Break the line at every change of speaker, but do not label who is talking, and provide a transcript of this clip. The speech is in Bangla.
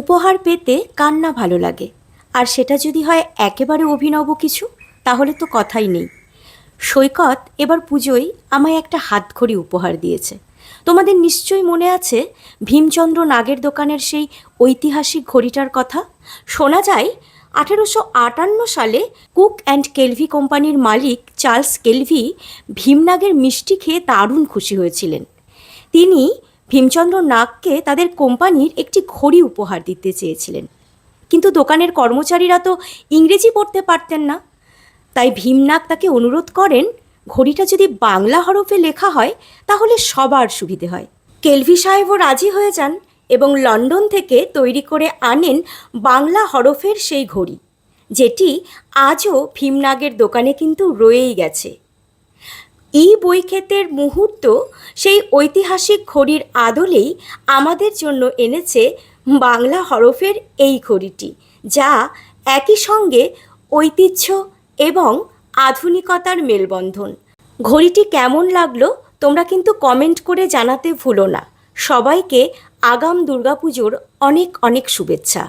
উপহার পেতে কার না ভালো লাগে। আর সেটা যদি হয় একেবারে অভিনব কিছু, তাহলে তো কথাই নেই। সৈকত এবার পুজোয় আমায় একটা হাতঘড়ি উপহার দিয়েছে। তোমাদের নিশ্চয়ই মনে আছে ভীমচন্দ্র নাগের দোকানের সেই ঐতিহাসিক ঘড়িটার কথা? শোনা যায় আঠেরোশো আটান্ন সালে কুক অ্যান্ড কেলভি কোম্পানির মালিক চার্লস কেলভি ভীমনাগের মিষ্টি খেয়ে দারুণ খুশি হয়েছিলেন। তিনি ভীমচন্দ্র নাগকে তাদের কোম্পানির একটি ঘড়ি উপহার দিতে চেয়েছিলেন। কিন্তু দোকানের কর্মচারীরা তো ইংরেজি পড়তে পারতেন না। তাই ভীমনাগ তাকে অনুরোধ করেন, ঘড়িটা যদি বাংলা হরফে লেখা হয়, তাহলে সবার সুবিধে হয়। কেলভি সাহেবও রাজি হয়ে যান এবং লন্ডন থেকে তৈরি করে আনেন বাংলা হরফের সেই ঘড়ি, যেটি আজও ভীমনাগের দোকানে কিন্তু রয়েই গেছে। ই বইক্ষেতের মুহূর্ত সেই ঐতিহাসিক ঘড়ির আদলেই আমাদের জন্য এনেছে বাংলা হরফের এই ঘড়িটি, যা একই সঙ্গে ঐতিহ্য এবং আধুনিকতার মেলবন্ধন। ঘড়িটি কেমন লাগল তোমরা কিন্তু কমেন্ট করে জানাতে ভুলো না। সবাইকে আগাম দুর্গাপুজোর অনেক অনেক শুভেচ্ছা।